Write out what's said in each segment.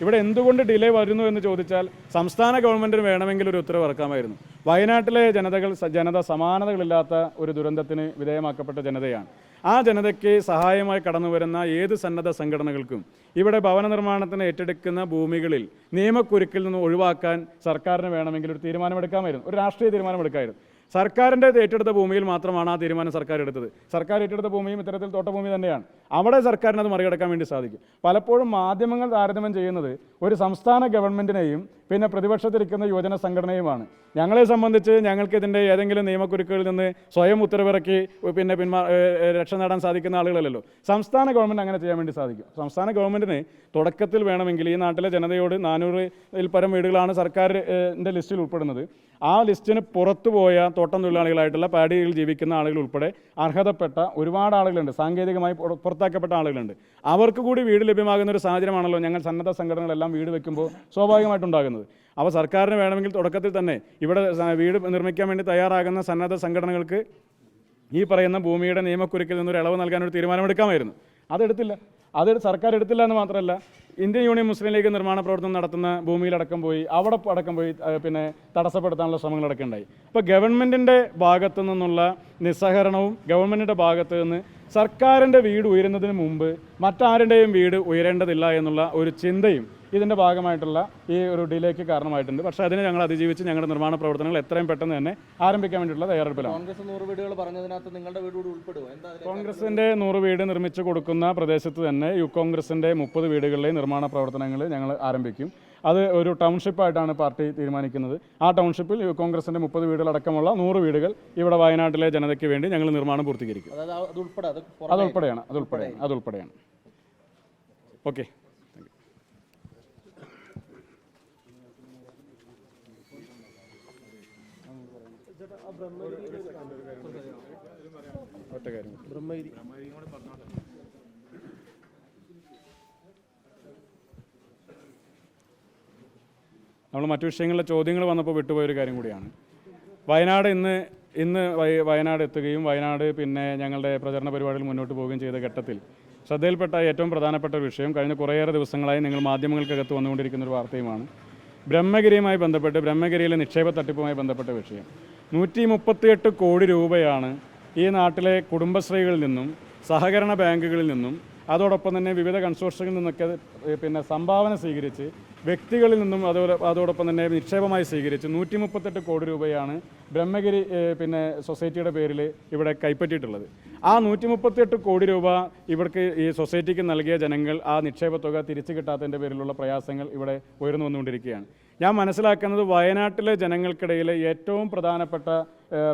ഇവിടെ എന്തുകൊണ്ട് ഡിലേ വരുന്നു എന്ന് ചോദിച്ചാൽ സംസ്ഥാന ഗവൺമെന്റിന് വേണമെങ്കിൽ ഒരു ഉത്തരവ് ഇറക്കാമായിരുന്നു. വയനാട്ടിലെ ജനതകൾ ജനത സമാനതകളില്ലാത്ത ഒരു ദുരന്തത്തിന് വിധേയമാക്കപ്പെട്ട ജനതയാണ്. ആ ജനതയ്ക്ക് സഹായമായി കടന്നു വരുന്ന ഏത് സന്നദ്ധ സംഘടനകൾക്കും ഇവിടെ ഭവന നിർമ്മാണത്തിന് ഏറ്റെടുക്കുന്ന ഭൂമികളിൽ നിയമക്കുരുക്കിൽ നിന്ന് ഒഴിവാക്കാൻ സർക്കാരിന് വേണമെങ്കിൽ ഒരു തീരുമാനമെടുക്കാമായിരുന്നു. ഒരു രാഷ്ട്രീയ തീരുമാനമെടുക്കാമായിരുന്നു. സർക്കാരിന്റെ ഏറ്റെടുത്ത ഭൂമിയിൽ മാത്രമാണ് ആ തീരുമാനം സർക്കാർ എടുത്തത്. സർക്കാർ ഏറ്റെടുത്ത ഭൂമിയും ഇത്തരത്തിൽ തോട്ടഭൂമി തന്നെയാണ്. അവിടെ സർക്കാരിന് അത് മറികടക്കാൻ വേണ്ടി സാധിക്കും. പലപ്പോഴും മാധ്യമങ്ങൾ താരതമ്യം ചെയ്യുന്നത് ഒരു സംസ്ഥാന ഗവൺമെന്റിനെയും പിന്നെ പ്രതിപക്ഷത്തിരിക്കുന്ന യുവജന സംഘടനയുമാണ്. ഞങ്ങളെ സംബന്ധിച്ച് ഞങ്ങൾക്ക് ഇതിന്റെ ഏതെങ്കിലും നിയമക്കുരുക്കുകളിൽ നിന്ന് സ്വയം ഉത്തരവിറക്കി പിന്നെ പിന്മാ രക്ഷ നേടാൻ സാധിക്കുന്ന ആളുകളല്ലല്ലോ. സംസ്ഥാന ഗവൺമെന്റ് അങ്ങനെ ചെയ്യാൻ വേണ്ടി സാധിക്കും. സംസ്ഥാന ഗവൺമെന്റിന് തുടക്കത്തിൽ വേണമെങ്കിൽ ഈ നാട്ടിലെ ജനതയോട് നാനൂറിൽ പരം വീടുകളാണ് സർക്കാരിന്റെ ലിസ്റ്റിൽ ഉൾപ്പെടുന്നത്. ആ ലിസ്റ്റിന് പുറത്തു പോയ തോട്ടം തൊഴിലാളികളായിട്ടുള്ള പാടിയിൽ ജീവിക്കുന്ന ആളുകൾ ഉൾപ്പെടെ അർഹതപ്പെട്ട ഒരുപാട് ആളുകളുണ്ട്. സാങ്കേതികമായി പുറത്താക്കപ്പെട്ട ആളുകളുണ്ട്. അവർക്ക് കൂടി വീട് ലഭ്യമാകുന്ന ഒരു സാഹചര്യമാണല്ലോ ഞങ്ങൾ സന്നദ്ധ സംഘടനകളെല്ലാം വീട് വെക്കുമ്പോൾ സ്വാഭാവികമായിട്ടുണ്ടാകുന്നത്. അപ്പോൾ സർക്കാരിന് വേണമെങ്കിൽ തുടക്കത്തിൽ തന്നെ ഇവിടെ വീട് നിർമ്മിക്കാൻ വേണ്ടി തയ്യാറാകുന്ന സന്നദ്ധ സംഘടനകൾക്ക് ഈ പറയുന്ന ഭൂമിയുടെ നിയമക്കുരുക്കിൽ നിന്നൊരു ഇളവ് നൽകാൻ ഒരു തീരുമാനമെടുക്കാമായിരുന്നു. അതെടുത്തില്ല. അത് സർക്കാർ എടുത്തില്ല എന്ന് മാത്രമല്ല ഇന്ത്യൻ യൂണിയൻ മുസ്ലിം ലീഗ് നിർമ്മാണ പ്രവർത്തനം നടത്തുന്ന ഭൂമിയിലടക്കം പോയി അവിടെ അടക്കം പോയി പിന്നെ തടസ്സപ്പെടുത്താനുള്ള ശ്രമങ്ങളടക്കം ഉണ്ടായി അപ്പോൾ ഗവൺമെന്റിന്റെ ഭാഗത്തു നിന്നുള്ള നിസ്സഹകരണവും ഗവൺമെന്റിന്റെ ഭാഗത്ത് നിന്ന് സർക്കാരിന്റെ വീട് ഉയരുന്നതിന് മുമ്പ് മറ്റാരുടെയും വീട് ഉയരേണ്ടതില്ല എന്നുള്ള ഒരു ചിന്തയും ഇതിന്റെ ഭാഗമായിട്ടുള്ള ഈ ഒരു ഡിലേക്ക് കാരണമായിട്ടുണ്ട്. പക്ഷേ അതിനെ ഞങ്ങൾ അതിജീവിച്ച് ഞങ്ങളുടെ നിർമ്മാണ പ്രവർത്തനങ്ങൾ എത്രയും പെട്ടെന്ന് തന്നെ ആരംഭിക്കാൻ വേണ്ടിയിട്ടുള്ള തയ്യാറെടുപ്പിലാണ്. കോൺഗ്രസ് നൂറ് വീടുകൾ പറഞ്ഞതിനകത്ത് നിങ്ങളുടെ വീട് ഉൾപ്പെടുമോ കോൺഗ്രസിന്റെ നൂറ് വീട് നിർമ്മിച്ചു കൊടുക്കുന്ന പ്രദേശത്ത് തന്നെ യു കോൺഗ്രസിന്റെ മുപ്പത് വീടുകളിലെ നിർമ്മാണ പ്രവർത്തനങ്ങൾ ഞങ്ങൾ ആരംഭിക്കും. അത് ഒരു ടൗൺഷിപ്പായിട്ടാണ് പാർട്ടി തീരുമാനിക്കുന്നത്. ആ ടൗൺഷിപ്പിൽ യു കോൺഗ്രസിന്റെ മുപ്പത് വീടുകളടക്കമുള്ള നൂറ് വീടുകൾ ഇവിടെ വയനാട്ടിലെ ജനതയ്ക്ക് വേണ്ടി ഞങ്ങൾ നിർമ്മാണം പൂർത്തീകരിക്കും. അതുൾപ്പെടെയാണ് അതുൾപ്പെടെയാണ് അതുൾപ്പെടെയാണ്. ഓക്കെ. ഒറ്റ കാര്യം. ബ്രഹ്മഗിരി നമ്മൾ മറ്റു വിഷയങ്ങളിലെ ചോദ്യങ്ങൾ വന്നപ്പോൾ വിട്ടുപോയൊരു കാര്യം കൂടിയാണ്. വയനാട് ഇന്ന് ഇന്ന് വയ- വയനാട് എത്തുകയും വയനാട് പിന്നെ ഞങ്ങളുടെ പ്രചരണ പരിപാടിയിൽ മുന്നോട്ട് പോവുകയും ചെയ്ത ഘട്ടത്തിൽ ശ്രദ്ധയിൽപ്പെട്ട ഏറ്റവും പ്രധാനപ്പെട്ട ഒരു വിഷയം കഴിഞ്ഞ കുറേയേറെ ദിവസങ്ങളായി നിങ്ങൾ മാധ്യമങ്ങൾക്കകത്ത് വന്നുകൊണ്ടിരിക്കുന്ന ഒരു വാർത്തയുമാണ്. ബ്രഹ്മഗിരിയുമായി ബന്ധപ്പെട്ട് ബ്രഹ്മഗിരിയിലെ നിക്ഷേപ തട്ടിപ്പുമായി ബന്ധപ്പെട്ട വിഷയം. നൂറ്റി മുപ്പത്തിയെട്ട് കോടി രൂപയാണ് ഈ നാട്ടിലെ കുടുംബശ്രീകളിൽ നിന്നും സഹകരണ ബാങ്കുകളിൽ നിന്നും അതോടൊപ്പം തന്നെ വിവിധ കൺസോർഷ്യങ്ങളിൽ നിന്നൊക്കെ പിന്നെ സംഭാവന സ്വീകരിച്ച് വ്യക്തികളിൽ നിന്നും അതോടെ അതോടൊപ്പം തന്നെ നിക്ഷേപമായി സ്വീകരിച്ച് നൂറ്റി മുപ്പത്തെട്ട് കോടി രൂപയാണ് ബ്രഹ്മഗിരി പിന്നെ സൊസൈറ്റിയുടെ പേരിൽ ഇവിടെ കൈപ്പറ്റിയിട്ടുള്ളത്. ആ നൂറ്റി മുപ്പത്തെട്ട് കോടി രൂപ ഇവർക്ക് ഈ സൊസൈറ്റിക്ക് നൽകിയ ജനങ്ങൾ ആ നിക്ഷേപ തുക തിരിച്ചു കിട്ടാത്തതിന്റെ പേരിലുള്ള പ്രയാസങ്ങൾ ഇവിടെ ഉയർന്നു വന്നുകൊണ്ടിരിക്കുകയാണ്. ഞാൻ മനസ്സിലാക്കുന്നത് വയനാട്ടിലെ ജനങ്ങൾക്കിടയിൽ ഏറ്റവും പ്രധാനപ്പെട്ട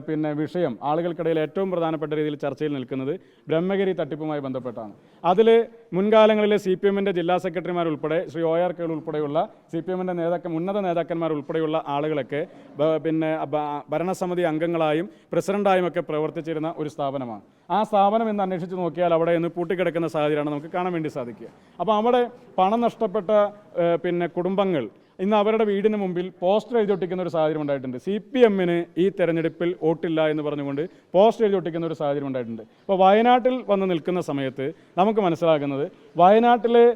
പിന്നെ വിഷയം ആളുകൾക്കിടയിൽ ഏറ്റവും പ്രധാനപ്പെട്ട രീതിയിൽ ചർച്ചയിൽ നിൽക്കുന്നത് ബ്രഹ്മഗിരി തട്ടിപ്പുമായി ബന്ധപ്പെട്ടാണ്. അതിൽ മുൻകാലങ്ങളിലെ സി പി എമ്മിന്റെ ജില്ലാ സെക്രട്ടറിമാർ ഉൾപ്പെടെ ശ്രീ ഒ ആർ കെ ഉൾപ്പെടെയുള്ള സി പി എമ്മിന്റെ നേതാക്ക ഉന്നത നേതാക്കന്മാർ ഉൾപ്പെടെയുള്ള ആളുകളൊക്കെ പിന്നെ ഭരണസമിതി അംഗങ്ങളായും പ്രസിഡന്റായും ഒക്കെ പ്രവർത്തിച്ചിരുന്ന ഒരു സ്ഥാപനമാണ്. ആ സ്ഥാപനം എന്ന് അന്വേഷിച്ച് നോക്കിയാൽ അവിടെ ഇന്ന് പൂട്ടിക്കിടക്കുന്ന സാഹചര്യമാണ് നമുക്ക് കാണാൻ വേണ്ടി സാധിക്കുക. അപ്പോൾ അവിടെ പണം നഷ്ടപ്പെട്ട പിന്നെ കുടുംബങ്ങൾ ഇന്ന് അവരുടെ വീടിന് മുമ്പിൽ പോസ്റ്റർ എഴുതി ഒട്ടിക്കുന്ന ഒരു സാഹചര്യം ഉണ്ടായിട്ടുണ്ട്. സി പി എമ്മിന് ഈ തെരഞ്ഞെടുപ്പിൽ വോട്ടില്ല എന്ന് പറഞ്ഞുകൊണ്ട് പോസ്റ്റർ എഴുതി ഒട്ടിക്കുന്ന ഒരു സാഹചര്യം ഉണ്ടായിട്ടുണ്ട്. അപ്പോൾ വയനാട്ടിൽ വന്ന് നിൽക്കുന്ന സമയത്ത് നമുക്ക് മനസ്സിലാകുന്നത് വയനാട്ടിലെ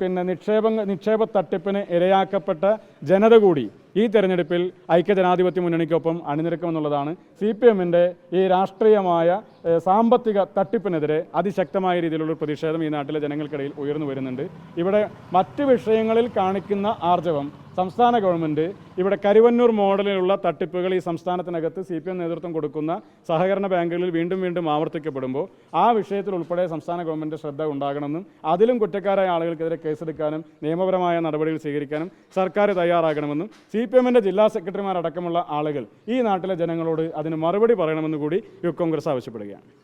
പിന്നെ നിക്ഷേപ നിക്ഷേപ തട്ടിപ്പിന് ഇരയാക്കപ്പെട്ട ജനത കൂടി ഈ തെരഞ്ഞെടുപ്പിൽ ഐക്യജനാധിപത്യ മുന്നണിക്കൊപ്പം അണിനിരക്കുമെന്നുള്ളതാണ് സി പി എമ്മിന്റെ ഈ രാഷ്ട്രീയമായ സാമ്പത്തിക തട്ടിപ്പിനെതിരെ അതിശക്തമായ രീതിയിലുള്ള പ്രതിഷേധം ഈ നാട്ടിലെ ജനങ്ങൾക്കിടയിൽ ഉയർന്നു വരുന്നുണ്ട്. ഇവിടെ മറ്റ് വിഷയങ്ങളിൽ കാണിക്കുന്ന ആർജവം സംസ്ഥാന ഗവൺമെന്റ് ഇവിടെ കരുവന്നൂർ മോഡലിലുള്ള തട്ടിപ്പുകൾ ഈ സംസ്ഥാനത്തിനകത്ത് സി പി എം നേതൃത്വം കൊടുക്കുന്ന സഹകരണ ബാങ്കുകളിൽ വീണ്ടും വീണ്ടും ആവർത്തിക്കപ്പെടുമ്പോൾ ആ വിഷയത്തിൽ ഉൾപ്പെടെ സംസ്ഥാന ഗവൺമെന്റ് ശ്രദ്ധ ഉണ്ടാകണമെന്നും അതിലും കുറ്റക്കാരായ ആളുകൾക്കെതിരെ കേസെടുക്കാനും നിയമപരമായ നടപടികൾ സ്വീകരിക്കാനും സർക്കാർ തയ്യാറാകണമെന്നും സി പി എമ്മിന്റെ ജില്ലാ സെക്രട്ടറിമാരടക്കമുള്ള ആളുകൾ ഈ നാട്ടിലെ ജനങ്ങളോട് അതിന് മറുപടി പറയണമെന്ന് കൂടി കോൺഗ്രസ് ആവശ്യപ്പെടുകയാണ്. Hallelujah